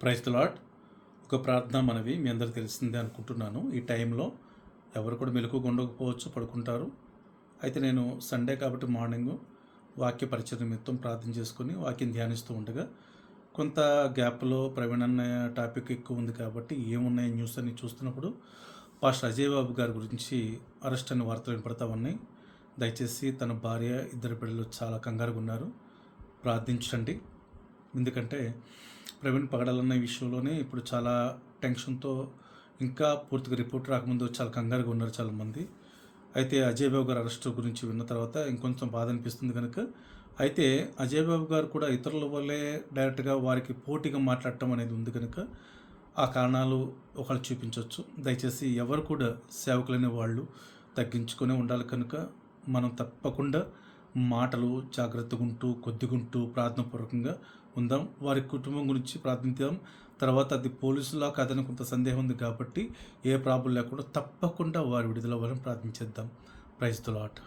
Praise lot ఒక ప్రార్థన మనవి మీ అందరికి తెలిసిందే అనుకుంటున్నాను. ఈ టైంలో ఎవరు కూడా మెలకుగా ఉండకపోవచ్చు పడుకుంటారు. అయితే నేను సండే కాబట్టి మార్నింగ్ వాక్య పరిచయ నిమిత్తం ప్రార్థన చేసుకుని వాక్యం ధ్యానిస్తూ ఉండగా కొంత గ్యాప్లో ప్రవీణ్ అన్న టాపిక్ ఎక్కువ ఉంది కాబట్టి ఏమున్నాయి న్యూస్ అని చూస్తున్నప్పుడు పాస్టర్ అజయ్ బాబు గారి గురించి అరెస్ట్ అనే వార్తలు వినపడతా ఉన్నాయి. దయచేసి తన భార్య ఇద్దరు పిల్లలు చాలా కంగారుగా ఉన్నారు. ప్రార్థించండి. ఎందుకంటే ప్రవీణ్ పగడాలన్న విషయంలోనే ఇప్పుడు చాలా టెన్షన్తో ఇంకా పూర్తిగా రిపోర్ట్ రాకముందు చాలా కంగారుగా ఉన్నారు చాలామంది. అయితే అజయ్ బాబు గారు అరెస్ట్ గురించి విన్న తర్వాత ఇంకొంచెం బాధ అనిపిస్తుంది కనుక అయితే అజయ్ బాబు గారు కూడా ఇతరుల వల్లే డైరెక్ట్గా వారికి పోటీగా మాట్లాడటం అనేది ఉంది కనుక ఆ కారణాలు ఒకళ్ళు చూపించవచ్చు దయచేసి ఎవరు కూడా సేవకులైన వాళ్ళు తగ్గించుకొని ఉండాలి కనుక మనం తప్పకుండా మాటలు జాగ్రత్తగా ఉంటూ కొద్దిగుంటూ ప్రార్థనపూర్వకంగా ఉందాం. వారి కుటుంబం గురించి ప్రార్థిద్దాం తర్వాత అది పోలీసులా కాదని కొంత సందేహం ఉంది కాబట్టి ఏ ప్రాబ్లం లేకుండా తప్పకుండా వారి విడుదల వల్ల ప్రార్థించేద్దాం. ప్రైజ్ తులాట్